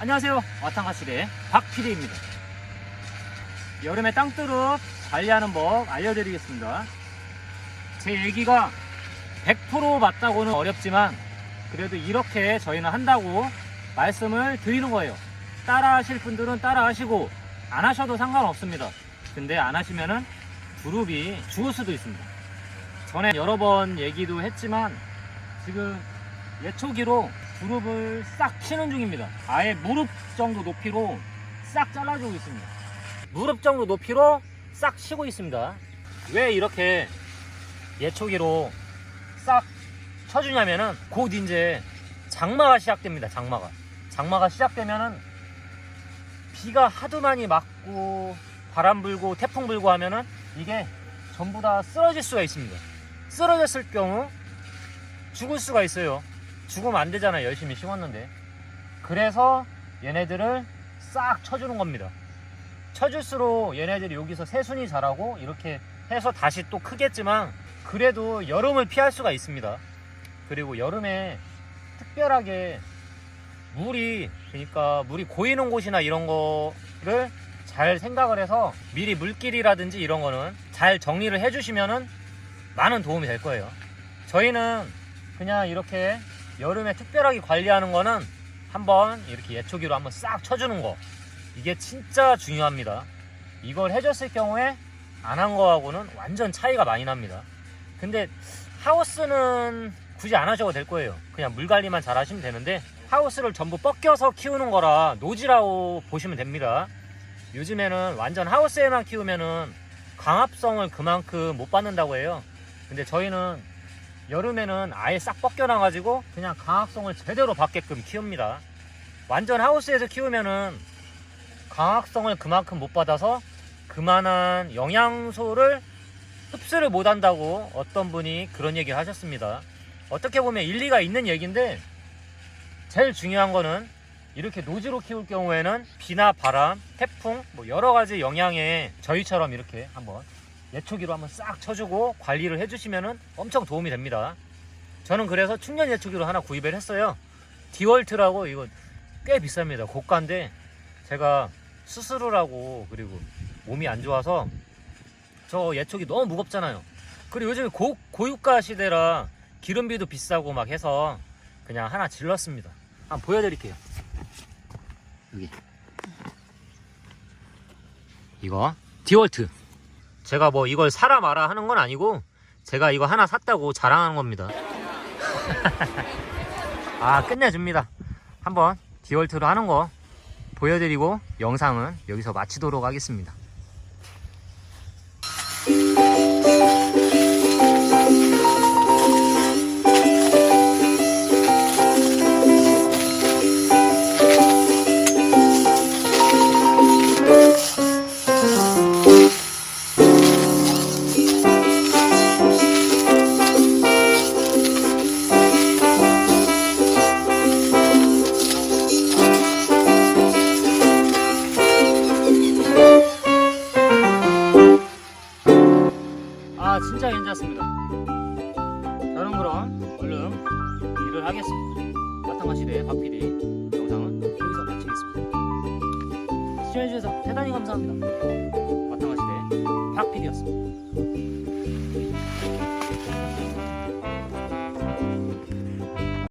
안녕하세요. 와탕가시대 박PD입니다. 여름에 땅두릅 관리하는 법 알려드리겠습니다. 제 얘기가 100% 맞다고는 어렵지만 그래도 이렇게 저희는 한다고 말씀을 드리는 거예요. 따라 하실 분들은 따라 하시고 안 하셔도 상관없습니다. 근데 안 하시면은 두릅이 죽을 수도 있습니다. 전에 여러 번 얘기도 했지만 지금 예초기로 두릅을 싹 치는 중입니다. 아예 무릎 정도 높이로 싹 잘라주고 있습니다. 무릎 정도 높이로 싹 치고 있습니다. 왜 이렇게 예초기로 싹 쳐주냐면은 곧 이제 장마가 시작됩니다. 장마가. 장마가 시작되면은 비가 하도 많이 맞고 바람 불고 태풍 불고 하면은 이게 전부 다 쓰러질 수가 있습니다. 쓰러졌을 경우 죽을 수가 있어요. 죽으면 안 되잖아요. 열심히 심었는데. 그래서 얘네들을 싹 쳐주는 겁니다. 쳐줄수록 얘네들이 여기서 새순이 자라고 이렇게 해서 다시 또 크겠지만 그래도 여름을 피할 수가 있습니다. 그리고 여름에 특별하게 물이 그러니까 물이 고이는 곳이나 이런 거를 잘 생각을 해서 미리 물길이라든지 이런 거는 잘 정리를 해주시면은 많은 도움이 될 거예요. 저희는 그냥 이렇게 여름에 특별하게 관리하는 거는 한번 이렇게 예초기로 한번 싹 쳐주는 거 이게 진짜 중요합니다. 이걸 해줬을 경우에 안 한 거하고는 완전 차이가 많이 납니다. 근데 하우스는 굳이 안 하셔도 될 거예요. 그냥 물 관리만 잘 하시면 되는데 하우스를 전부 뻗겨서 키우는 거라 노지라고 보시면 됩니다. 요즘에는 완전 하우스에만 키우면은 강압성을 그만큼 못 받는다고 해요. 근데 저희는 여름에는 아예 싹 뻗겨놔가지고 그냥 강압성을 제대로 받게끔 키웁니다. 완전 하우스에서 키우면은 강압성을 그만큼 못 받아서 그만한 영양소를 흡수를 못 한다고 어떤 분이 그런 얘기를 하셨습니다. 어떻게 보면 일리가 있는 얘기인데 제일 중요한 거는 이렇게 노지로 키울 경우에는 비나 바람, 태풍 뭐 여러 가지 영향에 저희처럼 이렇게 한번 예초기로 한번 싹 쳐주고 관리를 해주시면은 엄청 도움이 됩니다. 저는 그래서 충전 예초기로 하나 구입을 했어요. 디월트라고 이거 꽤 비쌉니다. 고가인데 제가 하고 그리고 몸이 안 좋아서 저 예초기 너무 무겁잖아요. 그리고 요즘에 고, 고유가 시대라 기름비도 비싸고 막 해서 그냥 하나 질렀습니다. 한번 보여드릴게요. 여기. 이거 디월트. 제가 뭐 이걸 사라 마라 하는 건 아니고 제가 이거 하나 샀다고 자랑하는 겁니다. 아 끝내줍니다. 한번 디월트로 하는 거 보여드리고 영상은 여기서 마치도록 하겠습니다. 아 진짜 괜찮습니다. 저는 그럼 얼른 일을 하겠습니다. 마탕마시대 박PD 영상은 여기서 마치겠습니다. 시청해주셔서 대단히 감사합니다.